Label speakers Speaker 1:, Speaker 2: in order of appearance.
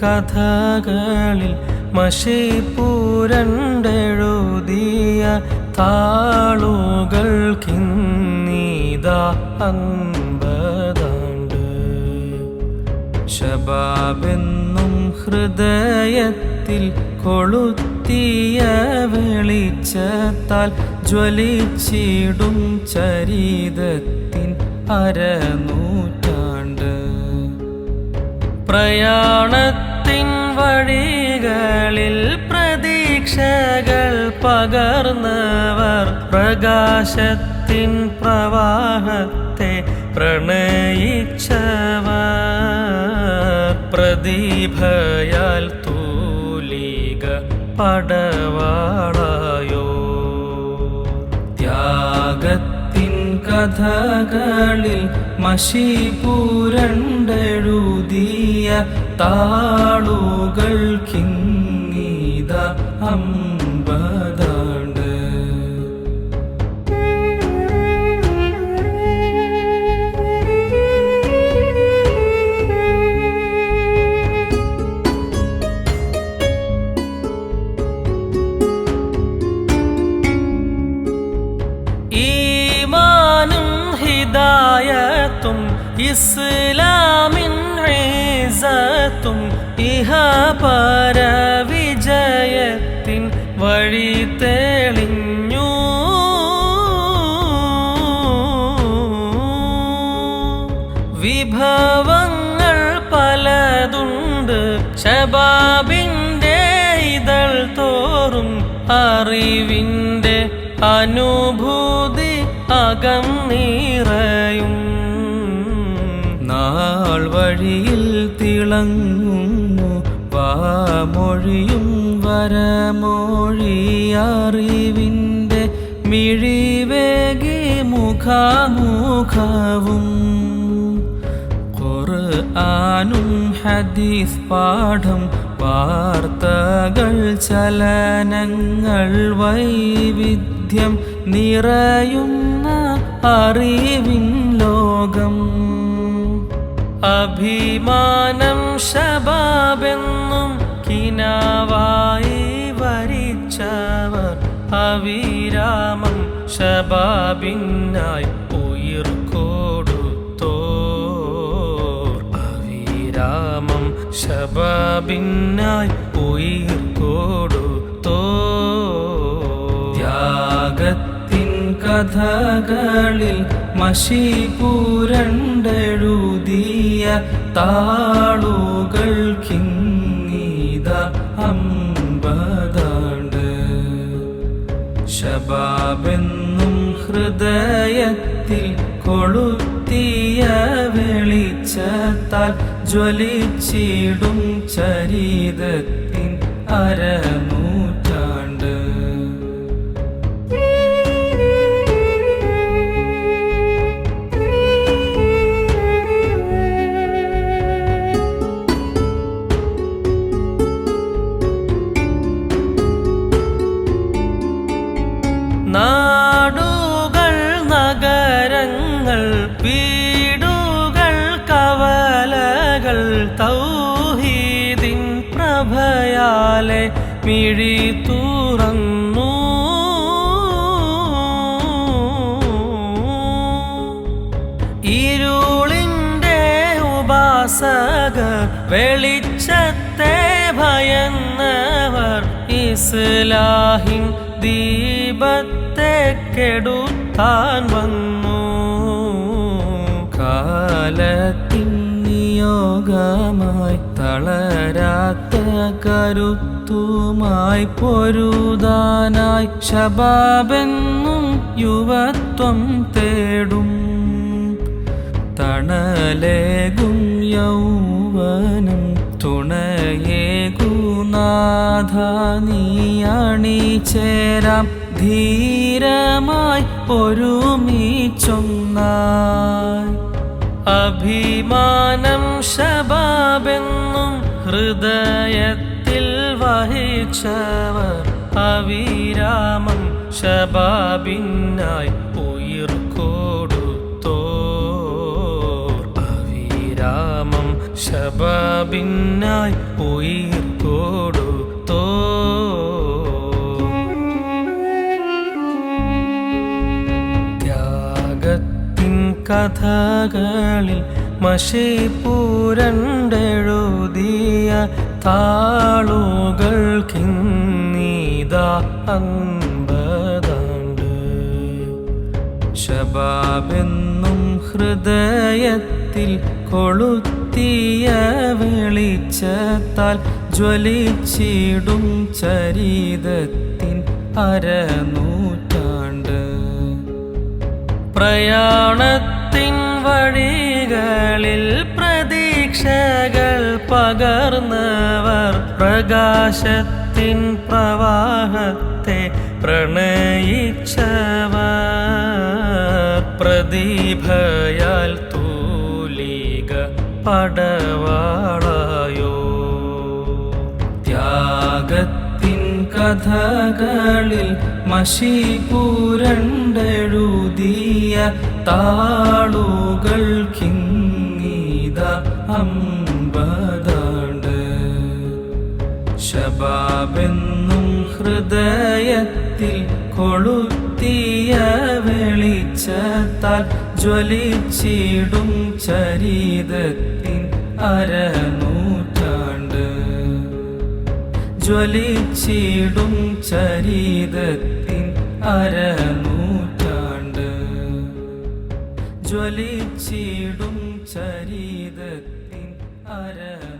Speaker 1: കഥകളിൽ മഷി പൂരണ്ടെഴുതിയ താളുകൾക്കിന്നീതാ അമ്പതാണ്ട് ശബാബെന്നും ഹൃദയത്തിൽ കൊളുത്തിയ വെളിച്ചത്താൽ ജ്വലിച്ചിടും ചരിതത്തിൻ അരനൂറ്റാണ്ട് പ്രയാണത്തിൻ വഴികളിൽ പ്രതീക്ഷകൾ പകർന്നവർ പ്രകാശത്തിൻ പ്രവാഹത്തെ പ്രണയിച്ചവർ. പ്രദീപയാൽ തൂലിക പടവാളായോ കഥകളിൽ മഷി പൂരണ്ടെഴുതിയ താളുകൾ കിങ്ങിത അമ്പതാണ്ട് ഇസ്ലാമിൻ ഈസത്തും ഇഹ പര വിജയത്തിൻ വഴി തെളിഞ്ഞു. വിഭവങ്ങൾ പലതുണ്ട്. ശബാബിന്റെ ഇതൾ തോറും അറിവിന്റെ അനുഭൂതി അകം നിറയും. വഴിയിൽ തിളങ്ങുന്നു. വാമൊഴിയും വരമൊഴി അറിവിന്റെ മിഴിവേകി മുഖാമുഖവും. ഖുർആാനും ഹദീസ് പാഠം വാർത്തകൾ ചലനങ്ങൾ വൈവിധ്യം നിറയുന്ന അറിവിൻ ലോകം. അഭിമാനം ശബാബെന്നും കിനാവായി വരിച്ചവർ അവിരാമം ശബാബിനായി ഉയിർ കൊടുത്തോർ അവിരാമം ശബാബിനായി ഉയിർ കഥകളിൽ മഷി പൂരണ്ടെഴുതിയ താളുകൾക്കിങ്ങീത അമ്പതാണ്ട്. ശബാബെന്നും ഹൃദയത്തിൽ കൊളുത്തിയ വെളിച്ചത്താൽ ജ്വലിച്ചിടും ചരിതത്തിൻ അരനൂറ്റാണ്ട് തൗഹീദിൻ പ്രഭയാലെ മിഴി തുറന്നു. ഇരുളിന്റെ ഉപാസകർ വെളിച്ചത്തെ ഭയന്നവർ ഇസ്ലാഹിൻ ദീപത്തെ കെടുത്താൻ വന്നു. കാലത്തിൻ നിയോഗമായി തളരാത്ത കരുത്തുമായി പൊരുതാനായി ശബാബെന്നും യുവത്വം തേടും. തണലേകും യൗവനം തുണയേകുനാഥ നീയണി ചേരാം ധീരമായി ഒരുമിച്ചൊന്നായി അഭിമാനം ശബാബെന്നും ഹൃദയത്തിൽ വഹിച്ചവർ അവിരാമം ശബാബിനായി ഉയിർ കൊടുത്തോർ. അവിരാമം
Speaker 2: വിരാമം ശബാബിനായി ഉയിർ കഥകളിൽ മഷി പൂരണ്ടെഴുതിയ താളുകൾക്കിന്നീതാ അൻപതാണ്ട്. ശബാബെന്നും ഹൃദയത്തിൽ കൊളുത്തിയ വെളിച്ചത്താൽ ജ്വലിച്ചിടും ചരിതത്തിൻ അരനൂറ്റാണ്ട്. പ്രയാണത്തിൻ വഴികളിൽ പ്രതീക്ഷകൾ പകർന്നവർ പ്രകാശത്തിൻ പ്രവാഹത്തെ പ്രണയിച്ചവർ. പ്രദീപയാൽ തൂലിക പടവാളായോ. ത്യാഗത്തിൻ കഥകളിൽ മഷി പൂരണ്ടെഴുതിയ താളുകൾ കിങ്ങീത അമ്പതാണ്ട്. ശബാബെന്നും ഹൃദയത്തിൽ കൊളുത്തിയ വെളിച്ചത്താൽ ജ്വലിച്ചിടും ചരിതത്തിൻ അരനൂറ്റാണ്ട്. ജ്വലിച്ചിടും ചരിതത്തിൻ അരനൂറ്റാണ്ട് ജ്വലിച്ചിടും ചരിതത്തിൻ അരനൂറ്റാണ്ട്